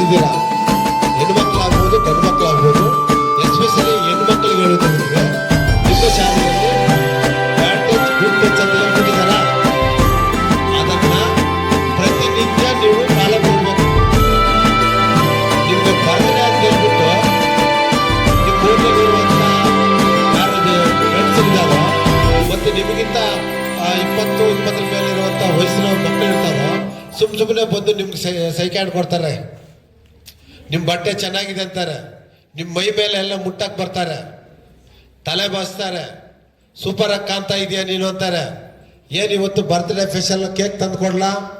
ಮಕ್ಕಳಿದ್ದೀರಾ? ಹೆಣ್ಮಕ್ಳಾಗ್ಬೋದು ಗಂಡು ಮಕ್ಕಳಾಗ್ಬೋದು ಎಸ್ಪೆಷಲಿ ಹೆಣ್ಮಕ್ಳಿಗೆ ಹೇಳೋದಂದ್ರೆ ನಿಮ್ಮ ಶಾಲೆಯಲ್ಲಿ ಪ್ರತಿನಿತ್ಯ ನೀವು ನಿಮ್ಗೆ ಹೇಳ್ಬಿಟ್ಟು ನಿಮ್ಮ ಶಾಲೆಯಲ್ಲಿ ಯಾರು ಫ್ರೆಂಡ್ಸ್ ಇದ್ದಾರೋ, ಮತ್ತೆ ನಿಮಗಿಂತ ಇಪ್ಪತ್ತು, ಇಪ್ಪತ್ತರ ಮೇಲೆ ಇರುವಂತ ವಯಸ್ಸಿನ ಮಕ್ಕಳು ಇರ್ತಾರೋ ಸುಮ್ ಸುಮ್ಮನೆ ಬಂದು ನಿಮ್ಗೆ ಸೈ, ಸೈಕ್ಯಾಂಡ್ ಕೊಡ್ತಾರೆ. ನಿಮ್ಮ ಬಟ್ಟೆ ಚೆನ್ನಾಗಿದೆ ಅಂತಾರೆ. ನಿಮ್ಮ ಮೈ ಮೇಲೆ ಎಲ್ಲ ಮುಟ್ಟಕ್ಕೆ ಬರ್ತಾರೆ. ತಲೆ ಬಾಸ್ತಾರೆ ಸೂಪರ್ ಆಗಿ ಕಾಣ್ತಾ ಇದೆಯಾ ನೀನು ಅಂತಾರೆ. ಏನ್ ಇವತ್ತು ಬರ್ತ್ಡೇ ಫೆಷಲ್ ಕೇಕ್ ತಂದು ಕೊಡ್ಲಾ?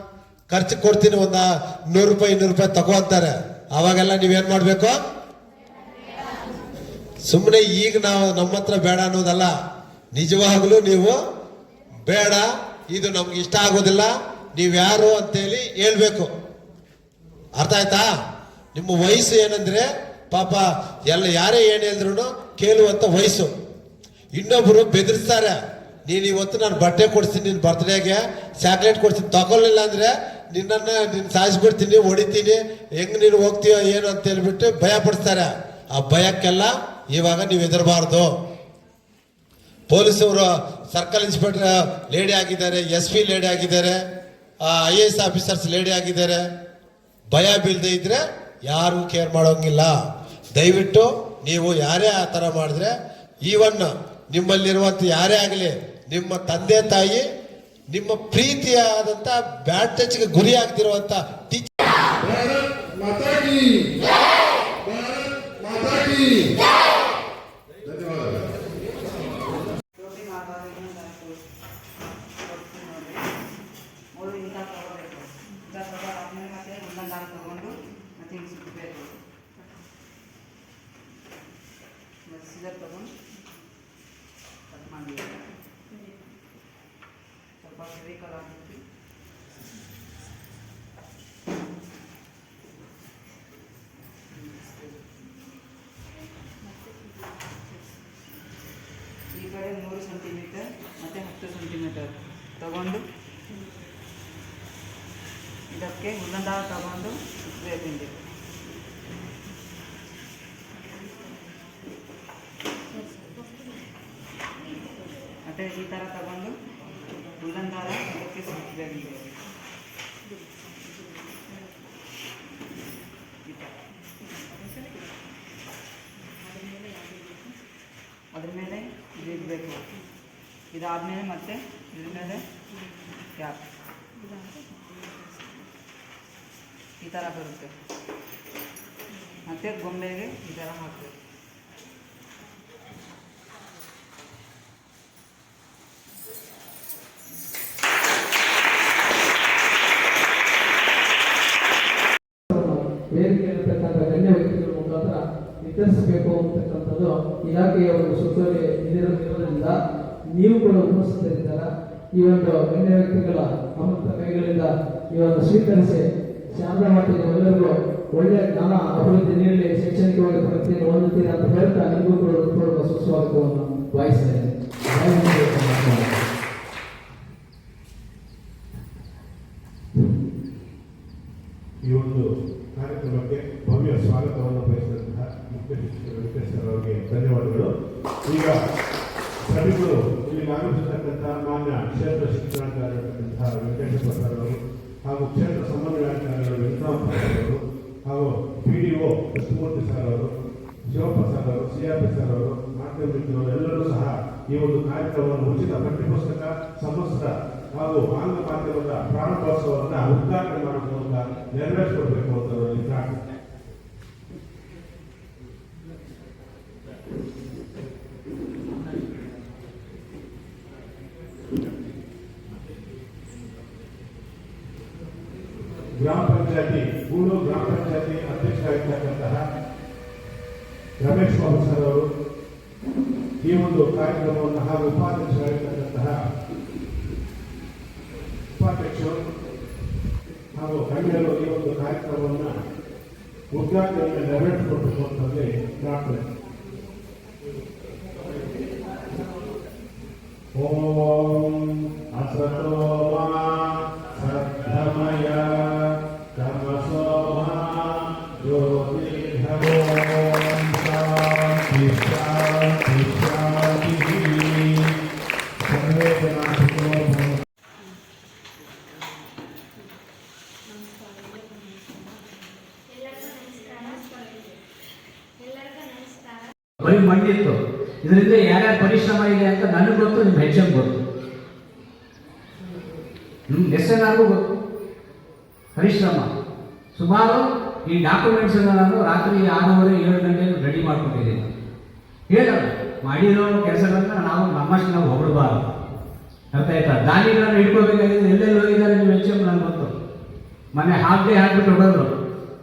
ಖರ್ಚು ಕೊಡ್ತೀನಿ ಒಂದು ನೂರು ರೂಪಾಯಿ, ಇನ್ನೂರು ರೂಪಾಯಿ ತಗೋ ಅಂತಾರೆ. ಅವಾಗೆಲ್ಲ ನೀವೇನ್ ಮಾಡಬೇಕು? ಸುಮ್ಮನೆ ಈಗ ನಾವು ನಮ್ಮ ಹತ್ರ ಬೇಡ ಅನ್ನೋದಲ್ಲ. ನಿಜವಾಗ್ಲೂ ನೀವು ಬೇಡ. ಇದು ನಮ್ಗೆ ಇಷ್ಟ ಆಗೋದಿಲ್ಲ. ನೀವು ಯಾರು ಅಂತೇಳಿ ಹೇಳ್ಬೇಕು. ಅರ್ಥ ಆಯ್ತಾ? ನಿಮ್ಮ ವಯಸ್ಸು ಏನಂದ್ರೆ, ಪಾಪ, ಎಲ್ಲ ಯಾರೇ ಏನ್ ಹೇಳಿದ್ರು ಕೇಳುವಂತ ವಯಸ್ಸು. ಇನ್ನೊಬ್ರು ಬೆದರಿಸ್ತಾರೆ, ನೀನು ಇವತ್ತು ನಾನು ಬಟ್ಟೆ ಕೊಡ್ತೀನಿ ನಿನ್ನ ಬರ್ತ್ಡೇಗೆ ಚಾಕ್ಲೇಟ್ ಕೊಡ್ತೀನಿ ತಗೊಳ್ಳಿಲ್ಲ ಅಂದ್ರೆ ನಿನ್ನನ್ನ ನಿನ್ನ ಸಾಯಿಸ್ಬಿಡ್ತೀನಿ, ಹೊಡಿತೀನಿ, ಹೆಂಗ್ ನೀನು ಹೋಗ್ತೀಯೋ ಏನು ಅಂತ ಹೇಳ್ಬಿಟ್ಟು ಭಯ ಪಡಿಸ್ತಾರೆ. ಆ ಭಯಕ್ಕೆಲ್ಲ ಇವಾಗ ನೀವು ಹೆದರಬಾರ್ದು. ಪೊಲೀಸವರು, ಸರ್ಕಲ್ ಇನ್ಸ್ಪೆಕ್ಟರ್, ಲೇಡಿ ಆಗಿದ್ದಾರೆ, ಎಸ್ ಪಿ ಲೇಡಿ ಆಗಿದ್ದಾರೆ I A S officers lady ಆಗಿದ್ದಾರೆ. ಭಯ ಬೀಳದೆ ಇದ್ರೆ ಯಾರು ಕೇರ್ ಮಾಡೋಂಗಿಲ್ಲ. ದಯವಿಟ್ಟು ನೀವು ಯಾರೇ ಆ ಥರ ಮಾಡಿದ್ರೆ, ಈವನ್ ನಿಮ್ಮಲ್ಲಿರುವಂಥ ಯಾರೇ ಆಗಲಿ, ನಿಮ್ಮ ತಂದೆ ತಾಯಿ, ನಿಮ್ಮ ಪ್ರೀತಿಯಾದಂಥ ಬ್ಯಾಡ್ ಟಚ್ಗೆ ಗುರಿ ಆಗ್ತಿರುವಂಥ ಟೀಚರ್ ಸ್ವಲ್ಪ ಹೆವಿ ಕಲರ್ ಹಾಕಿ ಈ ಕಡೆ ಮೂರು ಸೆಂಟಿಮೀಟರ್ ಮತ್ತು ಹತ್ತು ಸೆಂಟಿಮೀಟರ್ ತಗೊಂಡು ಇದಕ್ಕೆ ಹುಲ್ಲಂದಾಳ ತಗೊಂಡು ಸುತ್ತಬೇಕು ಹಿಂಗೆ ಮತ್ತು ಈ ಥರ ತಗೊಂಡು ಹುಲ್ಲಂದಾಳ ಇದಕ್ಕೆ ಸುತ್ತಬೇಕು ಹಿಂಗೆ ಈ ಥರ. ಅದ್ರ ಮೇಲೆ ಇದು ಇಡಬೇಕು ಇದಾದಮೇಲೆ ಮತ್ತೆ ಇದ್ರ ಮೇಲೆ ಕ್ಯಾಪ್ ಈ ಥರ ಬರುತ್ತೆ ಮತ್ತೆ ಗೊಂಬೆಗೆ ಈ ಥರ ಹಾಕಬೇಕು ವೇದಿಕೆಯಲ್ಲಿರ್ತಕ್ಕಂಥ ಗಣ್ಯ ವ್ಯಕ್ತಿಗಳ ಮುಖಾಂತರ ನಿರ್ಧರಿಸಬೇಕು ಅಂತಕ್ಕಂಥದ್ದು ಇಲಾಖೆಯ ಒಂದು ಸುತ್ತೋಲೆ ಇದಿರೋದ್ರಿಂದ ನೀವು ಕೂಡ ಉಪಸ್ಥಿತರಿದ್ದಾರ? ಈ ಒಂದು ಗಣ್ಯ ವ್ಯಕ್ತಿಗಳ ಅಮೃತ ಕೈಗಳಿಂದ ಈ ಒಂದು ಸ್ವೀಕರಿಸಿ ಶಾರದಾ ಮಠದ ಎಲ್ಲರಿಗೂ ಒಳ್ಳೆಯ ಜ್ಞಾನ, ಅಭಿವೃದ್ಧಿ ನೀಡಲಿ, ಶೈಕ್ಷಣಿಕವಾಗಿ ಪ್ರಗತಿಯನ್ನು ಹೊಂದುತ್ತೀರಾ ಅಂತ ಹೇಳ್ತಾ ನಿಮಗೂ ಕೂಡ ಹೃತ್ಪೂರ್ವಕ ಸುಸ್ವಾಗತವನ್ನು ಬಯಸ್ತೇನೆ ಈ ಒಂದು ಕಾರ್ಯಕ್ರಮಕ್ಕೆ ಭವ್ಯ ಸ್ವಾಗತವನ್ನು ಬಯಸಿದಂತಹ ಮುಖ್ಯ ಶಿಕ್ಷಕರು ವೆಂಕಟೇಶ್ವರ ಅವರಿಗೆ ಧನ್ಯವಾದಗಳು. ಈಗ ಸಭಿಗಳು ಇಲ್ಲಿ ಆಗಮಿಸಿರ್ತಕ್ಕಂಥ ಮಾನ್ಯ ಕ್ಷೇತ್ರ ಶಿಕ್ಷಣಾಧಿಕಾರಿಯಾಗಿರ್ತಕ್ಕಂತಹ ವೆಂಕಟೇಶ್ವರ ಸರ್ ಅವರು ಹಾಗೂ ಕ್ಷೇತ್ರ ಸಮನ್ವಯಾಧಿಕಾರಿಗಳು ವೆಂಕಟರಾಮ ಅವರು ಹಾಗೂ P D O Krishnamurthy sir ಅವರು ಶಿವಪ್ರಸಾದ್ ಅವರು ಸಿ ಆರ್ ಪಿ ಸರ್ ಅವರು ಮಾಧ್ಯಮಿಕರು ಎಲ್ಲರೂ ಸಹ ಈ ಒಂದು ಕಾರ್ಯಕ್ರಮವನ್ನು ಉಚಿತ ಪಠ್ಯಪುಸ್ತಕ, ಸಮಸ್ತ ಹಾಗೂ ಆಂಗ್ಲ ಮಾಧ್ಯಮದ ಪ್ರಾರಂಭೋತ್ಸವವನ್ನು ಉದ್ಘಾಟನೆ ಮಾಡುವ ಮೂಲಕ ನೆರವೇರಿಸಿಕೊಡ್ಬೇಕು ಅಂತ ಪ್ರಾರ್ಥನೆ ಗ್ರಾಮ ಪಂಚಾಯತಿ ಗೂಳೂರು ಗ್ರಾಮ ಪಂಚಾಯತಿ ಅಧ್ಯಕ್ಷರಾಗಿರ್ತಕ್ಕಂತಹ ರಮೇಶ್ ಸರ್ ಅವರು ಈ ಒಂದು ಕಾರ್ಯಕ್ರಮವನ್ನು ಹಾಗೂ ಉಪಾಧ್ಯಕ್ಷರಾಗಿರ್ತಕ್ಕಂತಹ ಉದ್ಘಾಟನೆಯನ್ನು ನೆರವೇರಿಸಿಕೊಟ್ಟಿರುವಂಥದ್ದೇ ಪ್ರಾರ್ಥನೆ ಓಂ ಅಸತೋಮ ಸದ್ಧಮಯ ತಮಸೋಮ ಜ್ಯೋತಿರ್ಧಮೋ ಇದರಿಂದ ಯಾರ್ಯಾರು ಪರಿಶ್ರಮ ಇದೆ ಅಂತ ನನಗೆ ಗೊತ್ತು ನಿಮ್ಮ ಹೆಚ್ ಎಂ ಗೊತ್ತು ನಿಮ್ಮ ಎಸ್ ಗೊತ್ತು. ಪರಿಶ್ರಮ. ಸುಮಾರು ಈ ಡಾಕ್ಯುಮೆಂಟ್ಸ್ ನಾನು ರಾತ್ರಿ ಆರೂವರೆ, ಏಳು ಗಂಟೆಗೆ ರೆಡಿ ಮಾಡ್ಕೊಂಡಿದ್ದೀನಿ. ಹೇಳೋಣ, ಮಾಡಿರೋ ಕೆಲಸಗಳನ್ನ ನಾವು ನಮ್ಮಷ್ಟು ನಾವು ಹೊಗಳಬಾರದು. ಅರ್ಥ ಆಯ್ತಾ? ದಾನಿಗಳನ್ನು ಹಿಡ್ಕೋಬೇಕಾಗಿದೆ ಎಲ್ಲೆಲ್ಲಿ ಹೋಗಿದ್ದಾರೆ ನೀವು ಹೆಚ್ಚು ನನಗೆ ಗೊತ್ತು. ಮನೆ ಡೇ ಹಾಕ್ಬಿಟ್ಟು ಹೊಡೋದು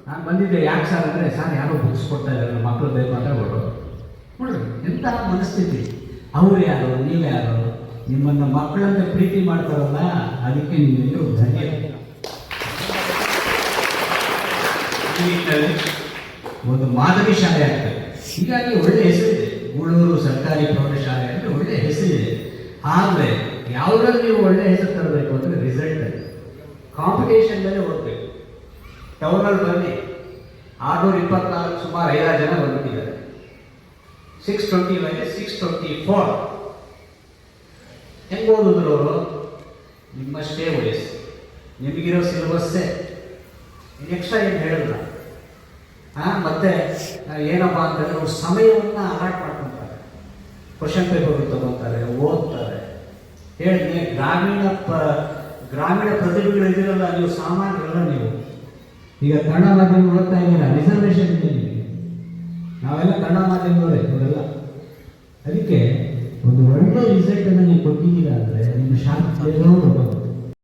ನಾನು ಬಂದಿದ್ದೆ, ಯಾಕೆ ಸರ್ ಅಂದರೆ ಸರ್ ಯಾರೋ ಬುಕ್ಸ್ ಕೊಡ್ತಾ ಇದ್ದಾರೆ ಮಕ್ಕಳು ಬೇಕು ಅಂತ ಹೊಡೋದು ಎಂತಹ ಮನಸ್ಥಿತಿ? ಅವ್ರು ಯಾರು, ನೀವು ಯಾರು? ನಿಮ್ಮನ್ನು ಮಕ್ಕಳಂತ ಪ್ರೀತಿ ಮಾಡ್ತಾರಲ್ಲ, ಅದಕ್ಕೆ ನಿಮ್ಮೆಲ್ಲರೂ ಧನ್ಯ. ಒಂದು ಮಾದರಿ ಶಾಲೆ ಆಗ್ತದೆ. ಹೀಗಾಗಿ ಒಳ್ಳೆ ಹೆಸರಿದೆ. ಗೂಳೂರು ಸರ್ಕಾರಿ ಪ್ರೌಢಶಾಲೆ ಅಂದರೆ ಒಳ್ಳೆ ಹೆಸರಿದೆ. ಆದರೆ, ಯಾವುದ್ರಲ್ಲಿ ನೀವು ಒಳ್ಳೆ ಹೆಸರು ತರಬೇಕು ಅಂದರೆ ರಿಸಲ್ಟ್ ಕಾಂಪಿಟೇಷನ್ದಲ್ಲೇ ಓದಬೇಕು. ಟೌನಲ್ಲಿ ಬನ್ನಿ. ಆರುನೂರ ಇಪ್ಪತ್ನಾಲ್ಕು ಸುಮಾರು ಐದಾರು ಜನ ಬಂದ್ಬಿಟ್ಟಿದ್ದಾರೆ. ಸಿಕ್ಸ್ ಟ್ವೆಂಟಿ ಮೇಲೆ ಸಿಕ್ಸ್ ಟ್ವೆಂಟಿ ಫೋರ್ ಹೆಂಗೆ ಓದಿದ್ರು ಅವರು? ನಿಮ್ಮಷ್ಟೇ ವಯಸ್ಸು ನಿಮಗಿರೋ ಸಿಲೆಬಸ್ಸೇ ಎಕ್ಸ್ಟ್ರಾ ಏನು ಹೇಳಿಲ್ಲ ಹಾಂ ಮತ್ತೆ ಏನಪ್ಪ ಅಂತಂದರೆ ಅವರು ಸಮಯವನ್ನು ಅಲಾಟ್ ಮಾಡ್ಕೊತಾರೆ. ಕ್ವಶನ್ ಪೇಪರ್ ತಗೊತಾರೆ, ಓದ್ತಾರೆ. ಹೇಳಿ ಗ್ರಾಮೀಣ ಪ, ಗ್ರಾಮೀಣ ಪ್ರತಿಭೆಗಳು ಇದಿರಲ್ಲ ನೀವು ಸಾಮಾನ್ಯರಲ್ಲ ನೀವು. ಈಗ ಕನ್ನಡ ಮಾಧ್ಯಮ ಓದ್ತಾ ಇದ್ದೀರಾ? ರಿಸರ್ವೇಷನ್ ನಾವೆಲ್ಲ ಕನ್ನಡ ಮಾಧ್ಯಮದವರೇ ಇವರೆಲ್ಲ ಅದಕ್ಕೆ ಒಂದು ಒಳ್ಳೆ ರಿಸಲ್ಟ್ ಅನ್ನು ನೀವು ಕೊಟ್ಟಿದ್ದೀರಾ ಅಂದರೆ ನಿಮ್ಮ ಶಾಲೆ